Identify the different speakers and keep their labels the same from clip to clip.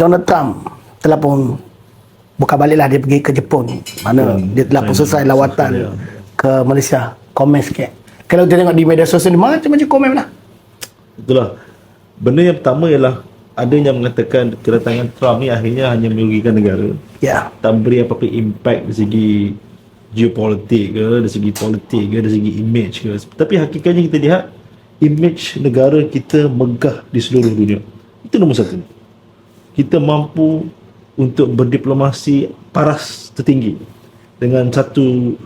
Speaker 1: Donald Trump telah pun bukan baliklah dia pergi ke Jepun. Mana
Speaker 2: Hmm,
Speaker 1: dia telah pun selesai lawatan
Speaker 2: Korea.
Speaker 1: ke Malaysia. Komen sikit. Kalau kita tengok di media sosial macam-macam komen lah.
Speaker 2: Itulah. Benda yang pertama ialah ada yang mengatakan kedatangan Trump ni akhirnya hanya merugikan negara.
Speaker 1: Ya.
Speaker 2: Tak beri apa-apa impact dari segi geopolitik ke, dari segi politik ke, dari segi image ke. Tapi hakikatnya kita lihat image negara kita megah di seluruh dunia. Itu nombor satu. Kita mampu untuk berdiplomasi paras tertinggi dengan satu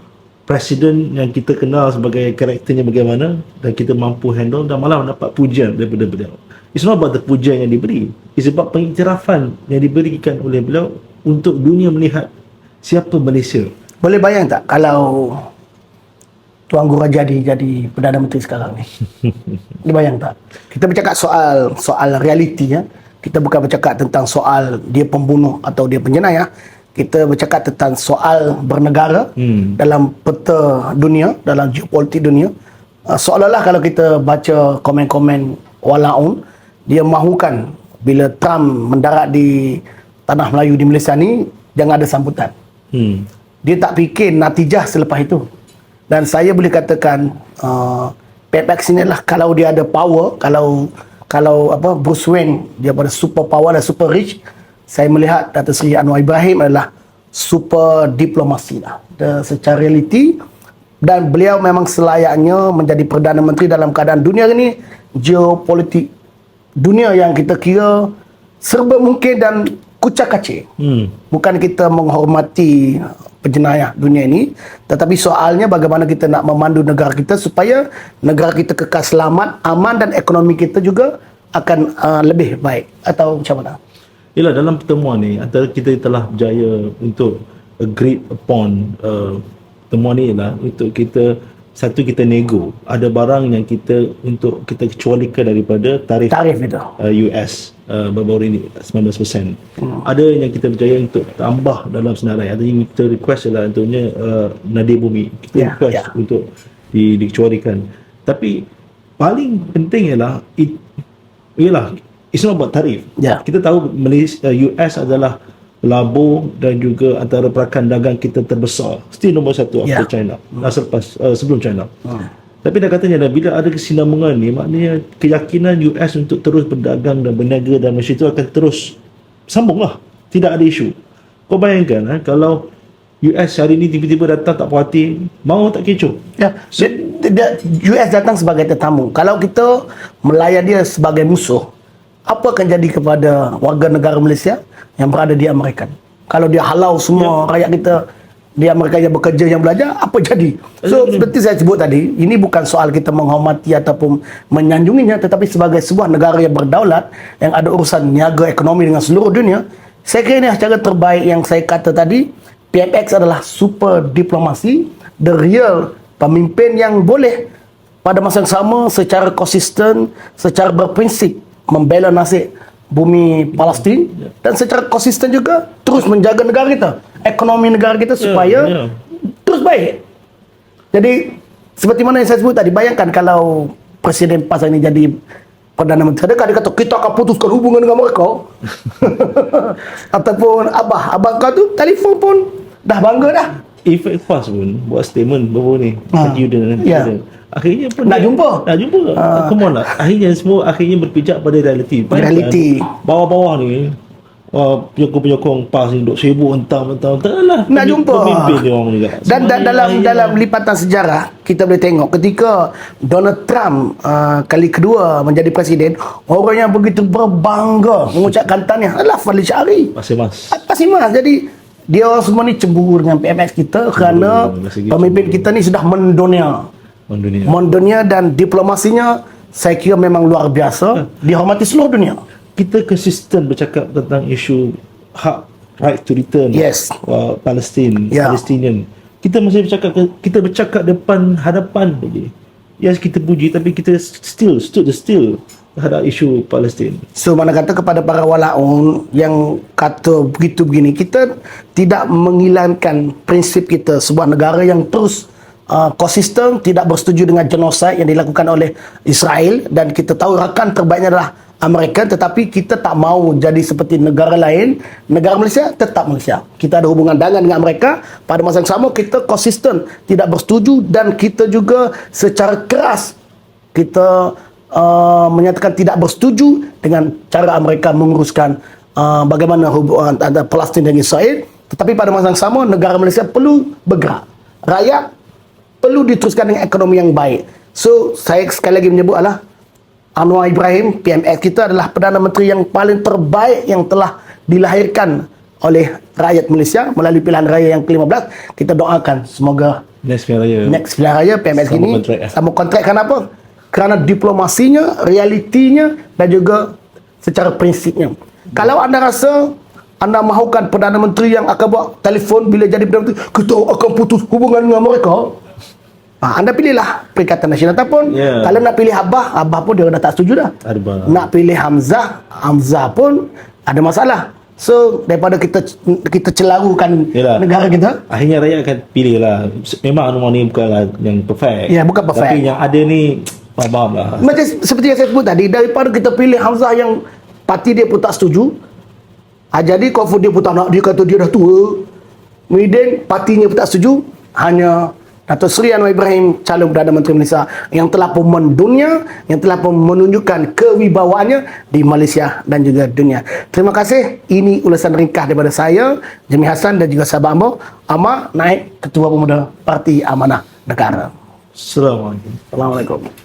Speaker 2: presiden yang kita kenal sebagai karakternya bagaimana dan kita mampu handle dan malah mendapat pujian daripada beliau. It's not about the pujian yang diberi. It's about pengiktirafan yang diberikan oleh beliau untuk dunia melihat siapa Malaysia.
Speaker 1: Boleh bayang tak kalau Tuan Guru jadi jadi Perdana Menteri sekarang ni? Boleh bayang tak? Kita bercakap soal soal realiti ya. Kita bukan bercakap tentang soal dia pembunuh atau dia penjenayah. Kita bercakap tentang soal bernegara
Speaker 2: Hmm.
Speaker 1: dalam peta dunia, dalam geopolitik dunia. Uh, seolah-olah kalau kita baca komen-komen walaun, dia mahukan bila Trump mendarat di tanah Melayu di Malaysia ni jangan ada sambutan
Speaker 2: Hmm.
Speaker 1: dia tak fikir natijah selepas itu dan saya boleh katakan uh, Pepex ni lah kalau dia ada power kalau kalau apa Bruce Wayne dia pada super power dan super rich saya melihat Dato' Seri Anwar Ibrahim adalah super diplomasi lah. Dia, secara realiti dan beliau memang selayaknya menjadi Perdana Menteri dalam keadaan dunia ini geopolitik dunia yang kita kira serba mungkin dan kucak kacir.
Speaker 2: Hmm.
Speaker 1: bukan kita menghormati penjenayah dunia ini. Tetapi soalnya bagaimana kita nak memandu negara kita supaya negara kita kekal selamat aman dan ekonomi kita juga akan uh, lebih baik. Atau macam mana?
Speaker 2: Yalah dalam pertemuan ni antara kita telah berjaya untuk agreed upon uh, pertemuan ni ialah untuk kita satu kita nego. Ada barang yang kita untuk kita kecualikan daripada tarif
Speaker 1: tarif itu.
Speaker 2: uh, US uh, baru-baru ini 19%. Hmm. Ada yang kita berjaya untuk tambah dalam senarai. Ada yang kita request adalah untuknya uh, nadir bumi. Kita
Speaker 1: Ya,
Speaker 2: request
Speaker 1: ya.
Speaker 2: untuk di, dikecualikan. Tapi paling penting ialah it, ialah it's not about tarif.
Speaker 1: Ya.
Speaker 2: Kita tahu Malaysia, uh, US adalah pelabur dan juga antara perakan dagang kita terbesar. Still nombor satu after
Speaker 1: Ya.
Speaker 2: China. Hmm. selepas uh, sebelum China.
Speaker 1: Hmm.
Speaker 2: Tapi dah katanya dah bila ada kesinambungan ni maknanya keyakinan US untuk terus berdagang dan berniaga dan Malaysia itu akan terus sambunglah. Tidak ada isu. Kau bayangkan eh, kalau US hari ni tiba-tiba datang tak puas hati, mau tak kecoh.
Speaker 1: ya dia, dia, US datang sebagai tetamu kalau kita melayan dia sebagai musuh apa akan jadi kepada warga negara Malaysia yang berada di Amerika kalau dia halau semua rakyat kita di Amerika yang bekerja yang belajar apa jadi? So seperti saya sebut tadi ini bukan soal kita menghormati ataupun menyanjunginya tetapi sebagai sebuah negara yang berdaulat yang ada urusan niaga ekonomi dengan seluruh dunia saya kira ini cara terbaik yang saya kata tadi. PFX adalah super diplomasi the real pemimpin yang boleh pada masa yang sama secara konsisten secara berprinsip membela nasib bumi Palestin dan secara konsisten juga terus menjaga negara kita ekonomi negara kita supaya
Speaker 2: ya.
Speaker 1: terus baik jadi seperti mana yang saya sebut tadi bayangkan kalau Presiden PAS ini jadi Perdana Menteri adakah dia kata kita akan putuskan hubungan dengan mereka ataupun abah abang kau tu telefon pun dah bangga dah
Speaker 2: If PAS pun buat statement baru ni
Speaker 1: Ha.
Speaker 2: you dan
Speaker 1: Ya.
Speaker 2: Akhirnya pun
Speaker 1: Nak
Speaker 2: dia-
Speaker 1: jumpa?
Speaker 2: Nak jumpa
Speaker 1: Ha.
Speaker 2: Come on lah Akhirnya semua akhirnya berpijak pada realiti
Speaker 1: Realiti.
Speaker 2: Bawah-bawah ni uh, penyokong-penyokong PAS ni duk sibuk entah-entah Tak lah.
Speaker 1: Nak jumpa.
Speaker 2: Pemimpin dia orang juga.
Speaker 1: Dan, dan dalam
Speaker 2: akhirnya-
Speaker 1: dalam lipatan sejarah kita boleh tengok ketika Donald Trump uh, kali kedua menjadi presiden orang yang begitu berbangga mengucapkan tahniah adalah Fadli Syari.
Speaker 2: Masih mas.
Speaker 1: Atas Imas jadi dia orang semua ni cemburu dengan PMX kita kerana
Speaker 2: segi
Speaker 1: pemimpin
Speaker 2: cemburu.
Speaker 1: kita ni sudah mendunia.
Speaker 2: Orang dunia
Speaker 1: mendunia dan diplomasinya saya kira memang luar biasa. Dihormati seluruh dunia
Speaker 2: Kita konsisten bercakap tentang isu Hak right to return
Speaker 1: Yes.
Speaker 2: uh, Palestin
Speaker 1: Ya.
Speaker 2: Palestinian Kita masih bercakap Kita bercakap depan hadapan lagi Yes kita puji Tapi kita still Stood still Terhadap isu Palestin
Speaker 1: So mana kata kepada para walaun yang kata begitu begini kita tidak menghilangkan prinsip kita sebuah negara yang terus uh, konsisten tidak bersetuju dengan genosid yang dilakukan oleh Israel dan kita tahu rakan terbaiknya adalah Amerika tetapi kita tak mau jadi seperti negara lain. Negara Malaysia tetap Malaysia. Kita ada hubungan dagang dengan mereka pada masa yang sama kita konsisten tidak bersetuju dan kita juga secara keras kita uh, menyatakan tidak bersetuju dengan cara Amerika menguruskan uh, bagaimana hubungan antara Palestin dan Israel. Tetapi pada masa yang sama negara Malaysia perlu bergerak. Rakyat perlu diteruskan dengan ekonomi yang baik. So saya sekali lagi menyebut adalah Anwar Ibrahim PMS kita adalah Perdana Menteri yang paling terbaik yang telah dilahirkan oleh rakyat Malaysia melalui pilihan raya yang ke-15 kita doakan semoga
Speaker 2: Next pilihan raya.
Speaker 1: next pilihan raya PMS
Speaker 2: Sama
Speaker 1: ini
Speaker 2: kontrak, eh?
Speaker 1: sama kontrak kenapa? Kerana diplomasinya, realitinya dan juga secara prinsipnya. Kalau anda rasa anda mahukan Perdana Menteri yang akan buat telefon bila jadi Perdana Menteri, kita akan putus hubungan dengan mereka. Ha, anda pilihlah Perikatan Nasional ataupun
Speaker 2: Ya.
Speaker 1: kalau nak pilih Abah, Abah pun dia dah tak setuju dah.
Speaker 2: Bang.
Speaker 1: Nak pilih Hamzah, Hamzah pun ada masalah. So daripada kita kita celarukan
Speaker 2: Yalah.
Speaker 1: negara kita,
Speaker 2: Akhirnya rakyat akan pilih lah. Memang Anwar ni bukanlah yang perfect.
Speaker 1: Ya, bukan perfect.
Speaker 2: Tapi yang ada ni, faham lah.
Speaker 1: Macam seperti yang saya sebut tadi, daripada kita pilih Hamzah yang parti dia pun tak setuju, ah, jadi confirm dia pun tak nak, dia kata dia dah tua. Kemudian partinya pun tak setuju, hanya Dato' Seri Anwar Ibrahim, calon Perdana Menteri Malaysia yang telah pun mendunia, yang telah pun menunjukkan kewibawaannya di Malaysia dan juga dunia. Terima kasih. Ini ulasan ringkas daripada saya, Jami Hassan dan juga sahabat Ambo. Amar naik Ketua Pemuda Parti Amanah Negara.
Speaker 2: Assalamualaikum.
Speaker 1: Assalamualaikum.